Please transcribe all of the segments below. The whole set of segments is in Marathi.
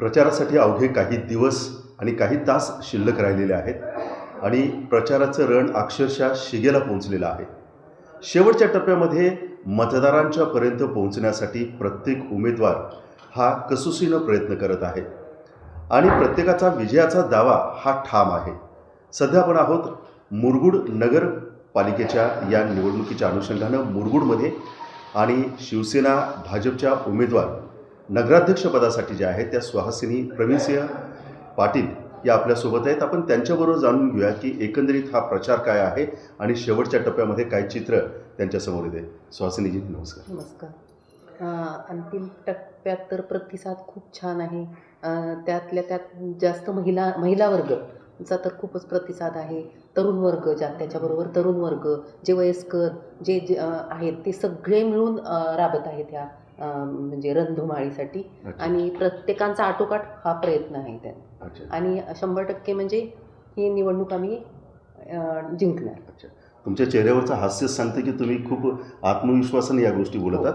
प्रचारासाठी अवघे काही दिवस आणि काही तास शिल्लक राहिलेले आहेत आणि प्रचाराचं रण अक्षरशः शिगेला पोहोचलेलं आहे. शेवटच्या टप्प्यामध्ये मतदारांच्या पर्यंत पोहोचण्यासाठी प्रत्येक उमेदवार हा कसोसीनं प्रयत्न करत आहे. आणि प्रत्येकाचा विजयाचा दावा हा ठाम आहे. सध्या आपण आहोत मुरगुड नगरपालिकेच्या या निवडणुकीच्या अनुषंगानं मुरगुडमध्ये आणि शिवसेना भाजपच्या उमेदवार नगराध्यक्षपदासाठी ज्या आहेत त्या सुहासिनी प्रवीणसिंह पाटील या आपल्यासोबत आहेत. आपण त्यांच्याबरोबर जाणून घेऊया की एकंदरीत हा प्रचार काय आहे आणि शेवटच्या टप्प्यामध्ये काय चित्र त्यांच्यासमोर येते. सुहासिनीजी नमस्कार. नमस्कार. अंतिम टप्प्यात तर प्रतिसाद खूप छान आहे. त्यातल्या त्यात जास्त महिला महिला वर्ग चा तर खूपच प्रतिसाद आहे. तरुण वर्ग ज्या त्याच्याबरोबर तरुण वर्ग जे वयस्कर जे जे आहेत ते सगळे मिळून राबत आहेत ह्या म्हणजे रणधुमाळीसाठी. अच्छा. आणि प्रत्येकांचा आटोकाट हा प्रयत्न आहे त्यांना अच्छा. आणि शंभर टक्के म्हणजे ही निवडणूक आम्ही अं, जिंकणार. अच्छा. तुमच्या चेहऱ्यावरचं हास्य सांगते की तुम्ही खूप आत्मविश्वासाने या गोष्टी बोलतात.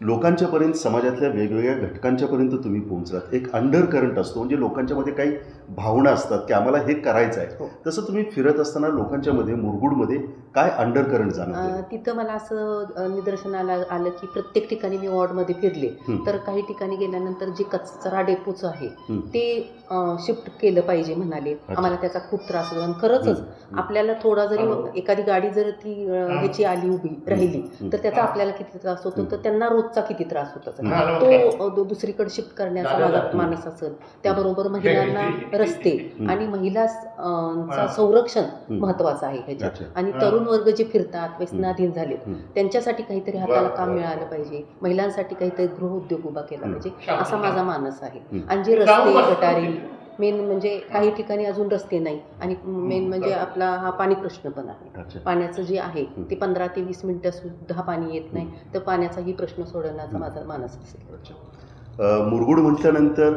लोकांच्यापर्यंत समाजातल्या वेगवेगळ्या घटकांच्यापर्यंत तुम्ही पोहोचलात. एक अंडर करंट असतो म्हणजे लोकांच्यामध्ये काही भावना असतात की आम्हाला हे करायचं आहे हो. तसं तुम्ही फिरत असताना लोकांच्यामध्ये मुरगुडमध्ये काय अंडर करंट जाणवतं? अं, तिथं मला असं निदर्शनाला आलं की प्रत्येक ठिकाणी मी वॉर्डमध्ये फिरले. तर काही ठिकाणी गेल्यानंतर जे कचरा डेपोचं आहे हं. ते शिफ्ट केलं पाहिजे म्हणाले. आम्हाला त्याचा खूप त्रास होतो. आणि खरंचच हं. आपल्याला थोडा जरी एखादी गाडी जर ती ह्याची आली उभी राहिली. तर त्याचा आपल्याला किती त्रास होतो? तर त्यांना रोजचा किती त्रास होत? हं. तो दुसरीकडे शिफ्ट करण्याचा माझा मानस असेल. त्याबरोबर महिलांना रस्ते. आणि महिला संरक्षण हं. महत्वाचं आहे ह्याच्यात. आणि तरुण वर्ग जे फिरतात व्यसनाधीन झाले. त्यांच्यासाठी काहीतरी हाताला काम मिळालं पाहिजे. महिलांसाठी काहीतरी गृहउद्योग उभा केला. पाहिजे. असा माझा मानस आहे. आणि जे रस्ते गटारी मेन म्हणजे काही ठिकाणी अजून रस्ते नाही. आणि मेन म्हणजे आपला हा पाणी प्रश्न पण आहे. पाण्याचं जे आहे. ते पंधरा ते वीस मिनिटं सुद्धा पाणी येत नाही. तर पाण्याचाही प्रश्न सोडवण्याचा हं. माझा मानस असेल. मुरगुड म्हटल्यानंतर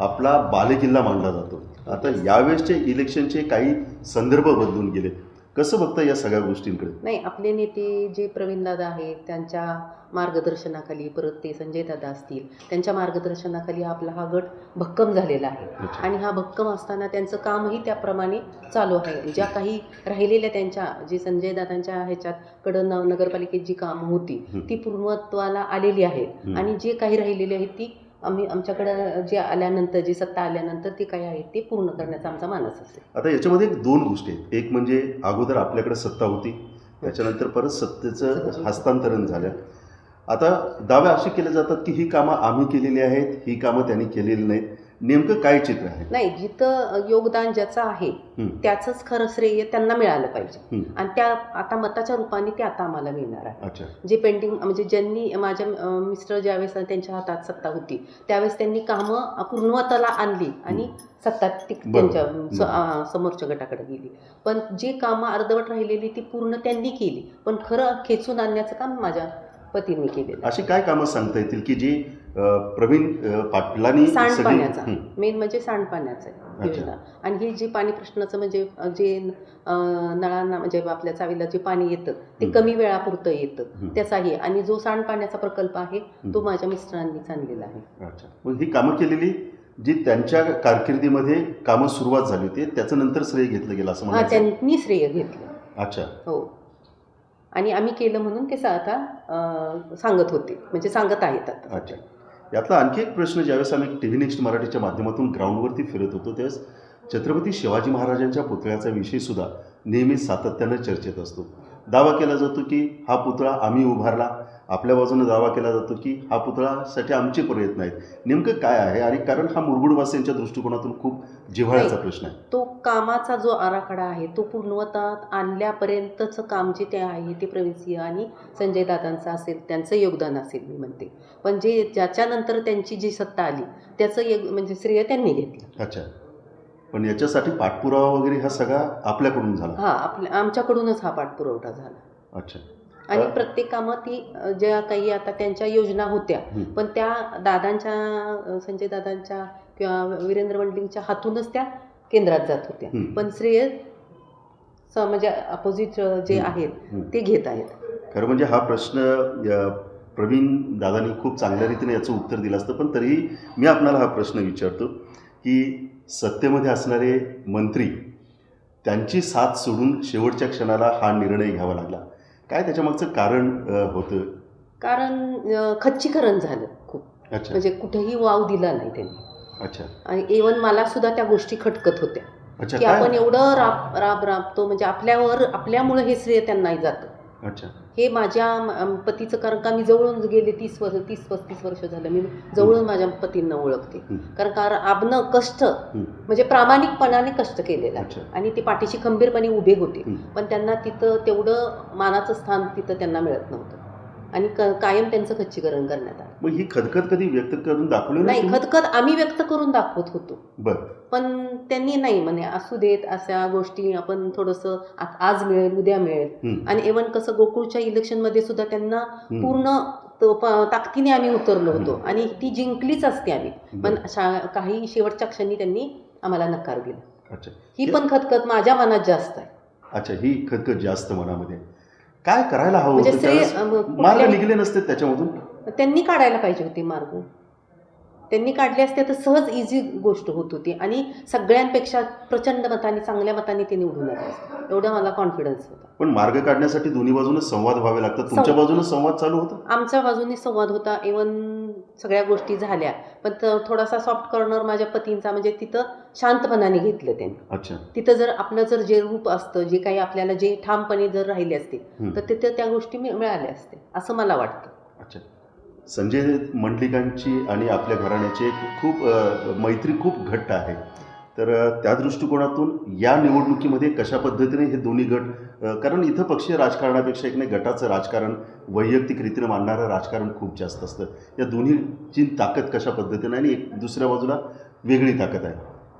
आपला बालेकिल्ला मानला जातो. आता यावेळेसचे इलेक्शनचे काही संदर्भ बदलून गेले. कसं बघता या सगळ्या गोष्टींकडे? नाही आपले नेते जे प्रवीणदादा आहेत त्यांच्या मार्गदर्शनाखाली परत ते संजय दादा असतील त्यांच्या मार्गदर्शनाखाली आपला हा गट भक्कम झालेला आहे. आणि हा भक्कम असताना त्यांचं कामही त्याप्रमाणे चालू आहे. ज्या काही राहिलेल्या त्यांच्या जे संजय दादांच्या ह्याच्यात कडं नगरपालिकेत जी कामं होती. ती पूर्णत्वाला आलेली आहेत. आणि जे काही राहिलेली आहेत ती आम्ही आमच्याकडं जे आल्यानंतर जी सत्ता आल्यानंतर ते काही आहेत ते पूर्ण करण्याचा आमचा मानस असेल. आता याच्यामध्ये एक दोन गोष्टी आहेत. एक म्हणजे अगोदर आपल्याकडे सत्ता होती त्याच्यानंतर परत सत्तेचं हस्तांतरण झालं. आता दावे असे केले जातात की ही कामं आम्ही केलेली आहेत ही कामं त्यांनी केलेली नाहीत. नेमकं काय चित्र आहे? नाही जिथं योगदान ज्याचं आहे. त्याचंच खरं श्रेय त्यांना मिळालं पाहिजे. आणि त्या आता मताच्या रूपाने ते आता आम्हाला मिळणार आहे. जे पेंडिंग म्हणजे ज्यांनी माझ्या मिस्टर ज्यावेळेस त्यांच्या हातात सत्ता होती त्यावेळेस त्यांनी कामं पूर्णत्वाला आणली आणि सत्ता ती. त्यांच्या समोरच्या गटाकडे गेली. पण जी कामं अर्धवट राहिलेली ती पूर्ण त्यांनी केली. पण खरं खेचून आणण्याचं काम माझ्या पतीने केलेलं अशी काय कामं सांगता येतील की जी प्रवीण पाटलांनी सांडपाण्याचा. मेन म्हणजे सांडपाण्याचं आहे. योजना आणि हे जे पाणी प्रश्नाचं म्हणजे जे नळांना म्हणजे आपल्या चावीला जे पाणी येतं ते. कमी वेळापुरतं येतं. त्याचाही आणि जो सांडपाण्याचा प्रकल्प आहे तो. माझ्या मिस्टरांनीच आणलेला आहे. अच्छा. ही कामं केलेली जी त्यांच्या कारकिर्दीमध्ये कामं सुरुवात झाली होती त्याचं नंतर श्रेय घेतलं गेलं असं हा त्यांनी श्रेय घेतलं. अच्छा. हो. आणि आम्ही केलं म्हणून ते आता सांगत होते. म्हणजे सांगत आहेत आता. अच्छा. यातला आणखी एक प्रश्न ज्यावेळेस आम्ही टी व्ही नेक्स्ट मराठीच्या माध्यमातून ग्राउंडवरती फिरत होतो त्यावेळेस छत्रपती शिवाजी महाराजांच्या पुतळ्याचा विषयसुद्धा नेहमी सातत्यानं चर्चेत असतो. दावा केला जातो की हा पुतळा आम्ही उभारला आपल्या बाजूने दावा केला जातो की हा पुतळासाठी आमचे प्रयत्न आहेत. नेमकं काय आहे? आणि कारण हा मुरगुडवासियांच्या दृष्टिकोनातून खूप जिव्हाळ्याचा प्रश्न आहे. तो कामाचा जो आराखडा आहे तो पूर्णवतात आणल्यापर्यंतचं काम जे ते आहे ते प्रवीणसिंह आणि संजय दादांचं असेल त्यांचं योगदान असेल मी म्हणते. पण जे ज्याच्यानंतर त्यांची जी सत्ता आली त्याचं एक म्हणजे श्रेय त्यांनी घेतलं. अच्छा. पण याच्यासाठी पाठपुरावा वगैरे हा सगळा आपल्याकडून झाला. हा आपल्या आमच्याकडूनच हा पाठपुरवठा झाला. अच्छा. आणि प्रत्येक कामं ती ज्या काही आता त्यांच्या योजना होत्या. पण त्या दादांच्या संजय दादांच्या किंवा वीरेंद्र वंडलिंगच्या हातूनच त्या केंद्रात जात होत्या. पण श्रेय म्हणजे अपोजिट जे. आहेत. ते घेत आहेत खरं म्हणजे हा प्रश्न प्रवीण दादांनी खूप चांगल्या रीतीने याचं उत्तर दिलं असतं पण तरीही मी आपणाला हा प्रश्न विचारतो की सत्तेमध्ये असणारे मंत्री त्यांची साथ सोडून शेवटच्या क्षणाला हा निर्णय घ्यावा लागला काय त्याच्यामागचं कारण होतं? कारण खच्चीकरण झालं खूप. म्हणजे कुठेही वाव दिला नाही त्यांनी. अच्छा. आणि इवन मला सुद्धा त्या गोष्टी खटकत होत्या. अच्छा की आपण एवढं राब राब राबतो म्हणजे आपल्यावर आपल्यामुळे हे श्रेय त्यांनाही जातं. अच्छा. हे माझ्या पतीचं कारण का मी जवळून गेले तीस वर्ष तीस पस्तीस वर्ष झालं. मी जवळून माझ्या पतींना ओळखते. कारण का राबणं कष्ट. म्हणजे प्रामाणिकपणाने कष्ट केलेलं आणि ते पाठीशी खंबीरपणे उभे होते. पण त्यांना तिथं तेवढं मानाचं स्थान तिथं त्यांना मिळत नव्हतं. आणि कायम त्यांचं खच्चीकरण करण्यात आलं. मग ही खदखद कधी व्यक्त करून दाखवली नाही? खतखत आम्ही व्यक्त करून दाखवत होतो. बरं. पण त्यांनी नाही म्हणे असू देत अशा गोष्टी आपण थोडंसं आज मिळेल उद्या मिळेल. आणि इव्हन कसं गोकुळच्या इलेक्शनमध्ये सुद्धा त्यांना. पूर्ण ताकदीने आम्ही उतरलो होतो. आणि ती जिंकलीच असते आम्ही. पण काही शेवटच्या क्षणी त्यांनी आम्हाला नकार दिला. अच्छा. ही पण खतखत माझ्या मनात जास्त आहे. अच्छा ही खदखद जास्त मनामध्ये. काय करायला हवं म्हणजे होतं? श्रेय त्यावेळेस अं, मार्ग निघले नसते त्याच्यामधून? त्यांनी काढायला पाहिजे होते मार्ग. त्यांनी काढले असते तर सहज इझी गोष्ट होत होती. आणि सगळ्यांपेक्षा प्रचंड मताने चांगल्या मताने ते निवडून आले असते. एवढा मला कॉन्फिडन्स होता. पण मार्ग काढण्यासाठी दोन्ही बाजूने संवाद व्हावे लागतात. तुमच्या संवाद. बाजूने संवाद चालू होता? आमच्या बाजूने संवाद होता. इवन सगळ्या गोष्टी झाल्या. पण थोडासा सॉफ्ट कॉर्नर माझ्या पतींचा म्हणजे तिथं शांतपणाने घेतलं त्यांनी. अच्छा. तिथं जर आपलं जर जे रूप असतं जे काही आपल्याला जे ठामपणे जर राहिले असते. तर तिथं त्या गोष्टी मिळ- मिळाल्या असते असं मला वाटतं. अच्छा. संजय मंडलिकांची आणि आपल्या घराण्याची खूप मैत्री खूप घट्ट आहे. तर त्या दृष्टिकोनातून या निवडणुकीमध्ये कशा पद्धतीने हे दोन्ही गट कारण इथं पक्षीय राजकारणापेक्षा एक नाही गटाचं राजकारण वैयक्तिक रीतीनं मांडणारं राजकारण खूप जास्त असतं. या दोन्हीची ताकद कशा पद्धतीने आणि एक दुसऱ्या बाजूला वेगळी ताकद आहे?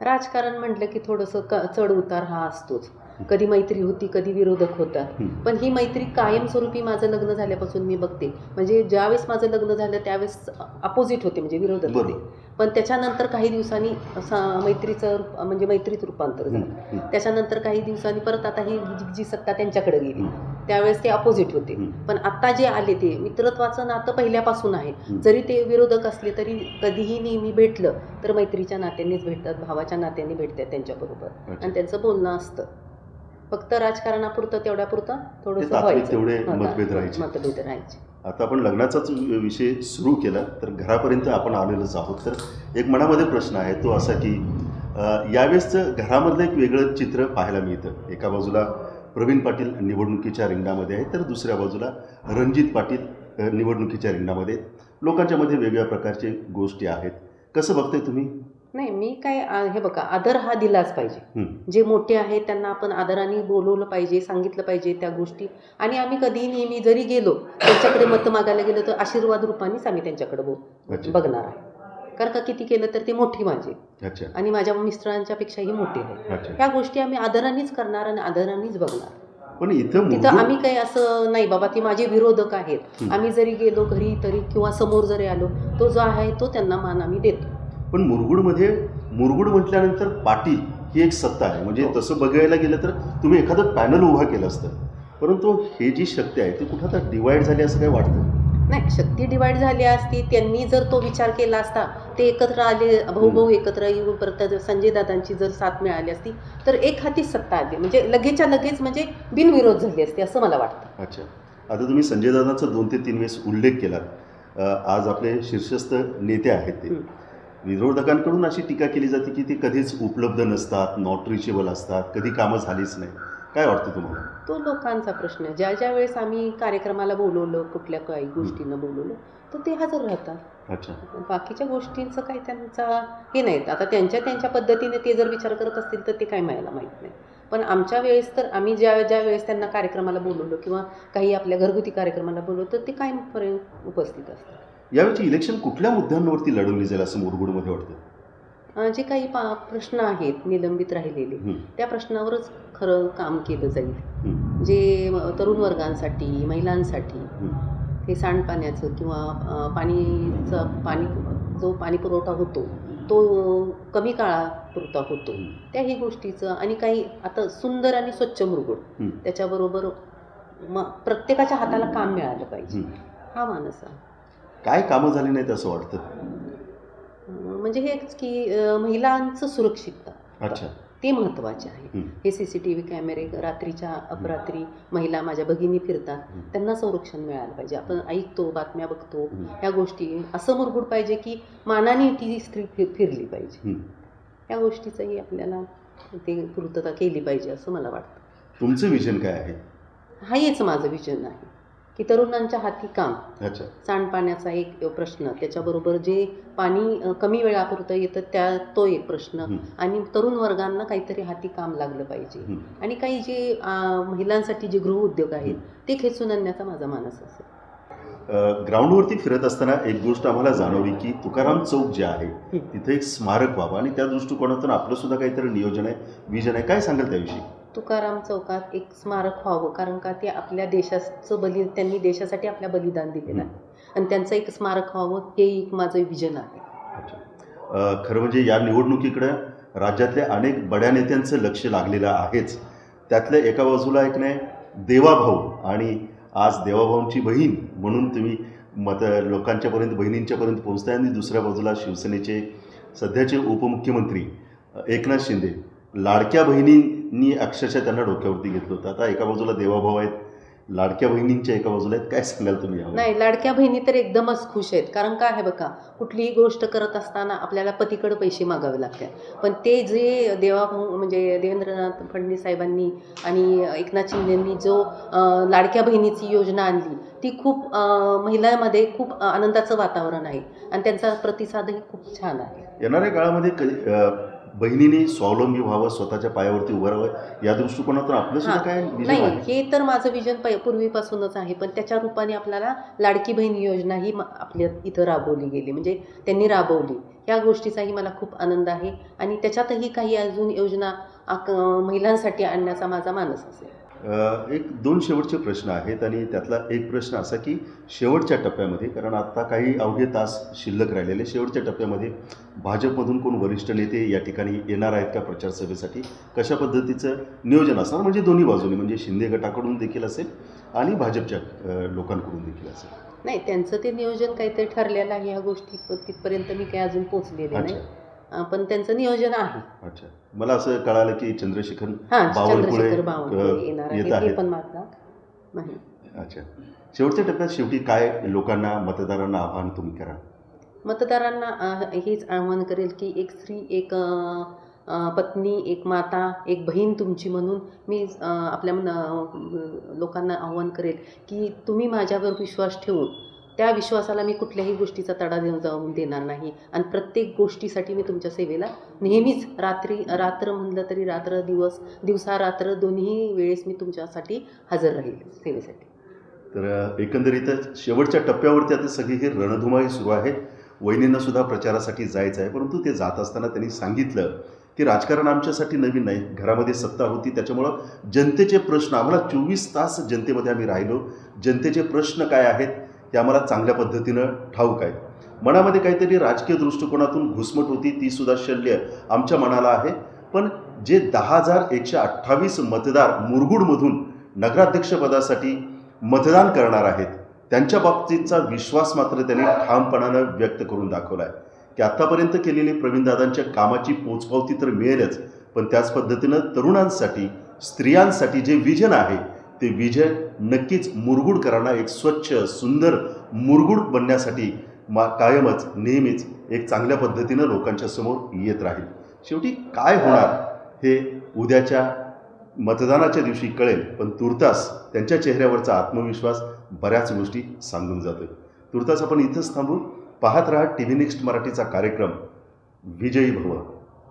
राजकारण म्हटलं की थोडंसं क चढ उतार हा असतोच. कधी मैत्री होती कधी विरोधक होतात हं. पण ही मैत्री कायमस्वरूपी माझं लग्न झाल्यापासून मी बघते. म्हणजे ज्यावेळेस माझं लग्न झालं त्यावेळेस अपोजिट होते म्हणजे विरोधक होते. पण त्याच्यानंतर काही दिवसांनी मैत्रीचं रूप- म्हणजे मैत्रीत रूपांतर झालं. त्याच्यानंतर काही दिवसांनी परत आता ही जी- सत्ता त्यांच्याकडे गेली. त्यावेळेस ते अपोजिट होते. पण आता जे आले ते मित्रत्वाचं नातं पहिल्यापासून आहे. जरी ते विरोधक असले तरी कधीही नेहमी भेटलं तर मैत्रीच्या नात्यानेच भेटतात भावाच्या नात्याने भेटतात त्यांच्याबरोबर. आणि त्यांचं बोलणं असतं. फक्त राजकारणापुरतं तेवढ्यापुरतं थोडंसं व्हायचं. तेवढे हा, मतभेद राहायचे. मतभेद राहायचे. आता आपण लग्नाचाच विषय सुरू केला तर घरापर्यंत आपण आलेलोच आहोत. तर एक मनामध्ये प्रश्न आहे तो असा की अ, यावेळेसचं घरामधलं एक वेगळं चित्र पाहायला मिळतं. एका बाजूला प्रवीण पाटील निवडणुकीच्या रिंगणामध्ये आहे तर दुसऱ्या बाजूला रणजित पाटील अ, निवडणुकीच्या रिंगणामध्ये आहेत. लोकांच्या मध्ये वेगवेगळ्या प्रकारचे गोष्टी आहेत. कसं बघताय तुम्ही? नाही मी काय हे बघा आदर हा दिलाच पाहिजे. जे मोठे आहेत त्यांना आपण आदराने बोलवलं पाहिजे सांगितलं पाहिजे त्या गोष्टी. आणि आम्ही कधी नेहमी जरी गेलो त्यांच्याकडे मतं मागायला गेलो तर आशीर्वाद रूपानेच आम्ही त्यांच्याकडे बो अच्छा. बघणार आहे. कारण का किती केलं तर ते मोठी माझी. आणि माझ्या मिस्टरांच्या पेक्षाही मोठी आहे. ह्या गोष्टी आम्ही आदरानेच करणार आणि आदरानेच बघणार. पण इथं तिथं आम्ही काही असं नाही बाबा ते माझे विरोधक आहेत. आम्ही जरी गेलो घरी तरी किंवा समोर जरी आलो तो जो आहे तो त्यांना मान आम्ही देतो. पण मुरगुडमध्ये मुरगुड म्हटल्यानंतर पाटील ही एक सत्ता आहे. म्हणजे हो. तसं बघायला गेलं तर तुम्ही एखादं पॅनल उभा केलं असतं. परंतु हे जी शक्ती आहे ती कुठं आता डिवाईड झाली असं काय वाटतं? नाही शक्ती डिवाईड झाली असती त्यांनी जर तो विचार केला असता ते एकत्र आले भाऊ भाऊ एकत्र येऊन परत संजय दादांची जर साथ मिळाली असती तर एक हाती सत्ता आली. म्हणजे लगेचच्या लगेच म्हणजे बिनविरोध झाली असती असं मला वाटतं. अच्छा. आता तुम्ही संजय दादांचा दोन ते तीन वेळेस उल्लेख केलात. अ, आज आपले शीर्षस्थ नेते आहेत ते. विरोधकांकडून अशी टीका केली जाते की ते कधीच उपलब्ध नसतात नॉट रिचेबल असतात कधी कामं झालीच नाही काय वाटतं तुम्हाला? तो लोकांचा प्रश्न आहे. ज्या ज्या वेळेस आम्ही कार्यक्रमाला बोलवलं कुठल्या काही गोष्टींना बोलवलं तर ते हजर राहतात. अच्छा. बाकीच्या गोष्टींचं काही त्यांचा हे नाही आता त्यांच्या त्यांच्या पद्धतीने ते जर विचार करत असतील तर ते काय मला माहीत नाही. पण आमच्या वेळेस तर आम्ही ज्या ज्या वेळेस त्यांना कार्यक्रमाला बोलवलं किंवा काही आपल्या घरगुती कार्यक्रमाला बोलवलं तर ते कायमपर्यंत उपस्थित असतात. यावेळी इलेक्शन कुठल्या मुद्द्यांवरती लढवली जाईल असं मुरगुडमध्ये वाटतं? जे काही पा प्रश्न आहेत निलंबित राहिलेले त्या प्रश्नावरच खरं काम केलं जाईल. जे तरुण वर्गांसाठी महिलांसाठी हं. सांडपाण्याचं किंवा पाणीचं पाणी जो पाणी पुरवठा होतो तो कमी काळापुरता होतो. त्याही गोष्टीचं आणि काही आता सुंदर आणि स्वच्छ मुरगुड. त्याच्याबरोबर म प्रत्येकाच्या हाताला काम मिळालं पाहिजे. हं. हा मानस आहे. काय कामं झाली नाहीत असं वाटतं? म्हणजे हेच की महिलांचं सुरक्षितता. अच्छा. ते महत्त्वाचे आहे. हं. सी सी टी व्ही कॅमेरे रात्रीच्या अपरात्री महिला माझ्या भगिनी फिरतात. त्यांना संरक्षण मिळालं पाहिजे. आपण ऐकतो बातम्या बघतो. ह्या गोष्टी असं मुरगुड पाहिजे की मानाने ती स्त्री फिर फिरली पाहिजे. या गोष्टीचंही आपल्याला ते पूर्तता केली पाहिजे असं मला वाटतं. तुमचं विजन काय आहे? हा हेच माझं विजन आहे. की तरुणांच्या हाती काम. अच्छा. सांडपाण्याचा एक प्रश्न त्याच्याबरोबर जे पाणी कमी वेळापुरतं येतं त्या तो एक प्रश्न. आणि तरुण वर्गांना काहीतरी हाती काम लागलं पाहिजे. आणि काही जे महिलांसाठी जे गृहउद्योग आहेत ते खेचून आणण्याचा माझा मानस असेल. ग्राउंडवरती फिरत असताना एक गोष्ट आम्हाला जाणवली की तुकाराम चौक जे आहे. तिथे एक स्मारक व्हावं. आणि त्या दृष्टिकोनातून आपलं सुद्धा काहीतरी नियोजन आहे विजन आहे. काय सांगाल त्याविषयी? तुकाराम चौकात एक स्मारक व्हावं कारण का ते आपल्या देशाचं बलि त्यांनी देशासाठी आपल्या बलिदान दिलेलं आहे. आणि त्यांचं एक स्मारक व्हावं हे एक माझं विजन आहे. अच्छा. खरं म्हणजे या निवडणुकीकडं राज्यातल्या अनेक बड्या नेत्यांचं लक्ष लागलेलं आहेच. त्यातल्या एका बाजूला एक नाही देवाभाऊ आणि आज देवाभाऊंची बहीण म्हणून तुम्ही मत लोकांच्यापर्यंत बहिणींच्यापर्यंत पोहोचताय. आणि दुसऱ्या बाजूला शिवसेनेचे सध्याचे उपमुख्यमंत्री एकनाथ शिंदे. लाडक्या बहिणींनी अक्षरशः त्यांना डोक्यावरती घेतलं होतं. आता एका बाजूला देवाभाऊ आहेत लाडक्या बहिणींच्या एका बाजूला आहेत. काय सांगाल तुम्ही? नाही लाडक्या बहिणी तर एकदमच खुश आहेत. कारण काय आहे बघा कुठलीही गोष्ट करत असताना आपल्याला पतीकडे पैसे मागावे लागतात. पण ते जे देवाभाऊ म्हणजे देवेंद्रनाथ फडणवीस साहेबांनी आणि एकनाथ शिंदेंनी जो लाडक्या बहिणीची योजना आणली ती खूप महिलांमध्ये खूप आनंदाचं वातावरण आहे. आणि त्यांचा प्रतिसादही खूप छान आहे. येणाऱ्या काळामध्ये बहिणीने स्वावलंबी व्हावं स्वतःच्या पायावरती उभं राहावं या दृष्टिकोनातून आपलं सुद्धा. काय नाही हे तर माझं विजन पूर्वीपासूनच आहे पण त्याच्या रूपाने आपल्याला लाडकी बहीण योजना ही आपल्या इथं राबवली गेली म्हणजे त्यांनी राबवली. या गोष्टीचाही मला खूप आनंद आहे आणि त्याच्यातही काही अजून योजना महिलांसाठी आणण्याचा माझा मानस असेल. एक दोन शेवटचे प्रश्न आहेत आणि त्यातला एक प्रश्न असा की शेवटच्या टप्प्यामध्ये कारण आता काही अवघे तास शिल्लक राहिलेले शेवटच्या टप्प्यामध्ये भाजपमधून कोण वरिष्ठ नेते या ठिकाणी येणार आहेत का प्रचार सभेसाठी कशा पद्धतीचं नियोजन असणार? म्हणजे दोन्ही बाजूने म्हणजे शिंदे गटाकडून देखील असेल आणि भाजपच्या लोकांकडून देखील असेल. नाही त्यांचं ते नियोजन काहीतरी ठरलेलं आहे ह्या गोष्टी तिथपर्यंत मी काही अजून पोचलेले नाही. पण त्यांचं नियोजन आहे. अच्छा. मला असं कळालं की चंद्रशेखर हां बावनकुळे, चंद्रशेखर बावनकुळे येणार येत आहे आहेत. पण नाही. अच्छा. शेवटच्या टप्प्यात शेवटी काय लोकांना मतदारांना आव्हान तुम्ही करा? मतदारांना अ, हेच आवाहन करेल की एक स्त्री एक अ, अ, पत्नी एक माता एक बहीण तुमची म्हणून मी अ, आपल्या मन- अ, लोकांना आव्हान करेल की तुम्ही माझ्यावर विश्वास ठेवून त्या विश्वासाला मी कुठल्याही गोष्टीचा तडा देऊन जाऊन देणार नाही. आणि प्रत्येक गोष्टीसाठी मी तुमच्या सेवेला नेहमीच रात्री रात्र म्हणलं तरी रात्र दिवस दिवसा रात्र दोन्ही वेळेस मी तुमच्यासाठी हजर राहील सेवेसाठी. तर एकंदरीतच शेवटच्या टप्प्यावरती आता सगळी ही रणधुमाळी सुरू आहे. वहिनींना सुद्धा प्रचारासाठी जायचं आहे परंतु ते जात असताना त्यांनी सांगितलं की राजकारण आमच्यासाठी नवीन नाही. घरामध्ये सत्ता होती त्याच्यामुळं जनतेचे प्रश्न आम्हाला चोवीस तास जनतेमध्ये आम्ही राहिलो. जनतेचे प्रश्न काय आहेत? ते आम्हाला चांगल्या पद्धतीनं ठाऊक आहेत. मनामध्ये काहीतरी राजकीय दृष्टिकोनातून घुसमट होती ती सुद्धा शल्य आमच्या मनाला आहे. पण जे दहा हजार एकशे अठ्ठावीस मतदार मुरगुडमधून नगराध्यक्षपदासाठी मतदान करणार आहेत त्यांच्या बाबतीतचा विश्वास मात्र त्यांनी ठामपणानं व्यक्त करून दाखवला आहे की आत्तापर्यंत केलेली प्रवीणदादांच्या कामाची पोचपावती तर मिळेलच पण त्याच पद्धतीनं तरुणांसाठी स्त्रियांसाठी जे विजन आहे ते विजय नक्कीच मुरगुडकरांना एक स्वच्छ सुंदर मुरगुड बनण्यासाठी मा कायमच नेहमीच एक चांगल्या पद्धतीनं लोकांच्या समोर येत राहील. शेवटी काय होणार हे उद्याच्या मतदानाच्या दिवशी कळेल पण तुर्तास त्यांच्या चेहऱ्यावरचा आत्मविश्वास बऱ्याच गोष्टी सांगून जातो तुर्तास आपण इथंच थांबू पाहत राहा टी व्ही नेक्स्ट मराठीचा कार्यक्रम विजयी भव.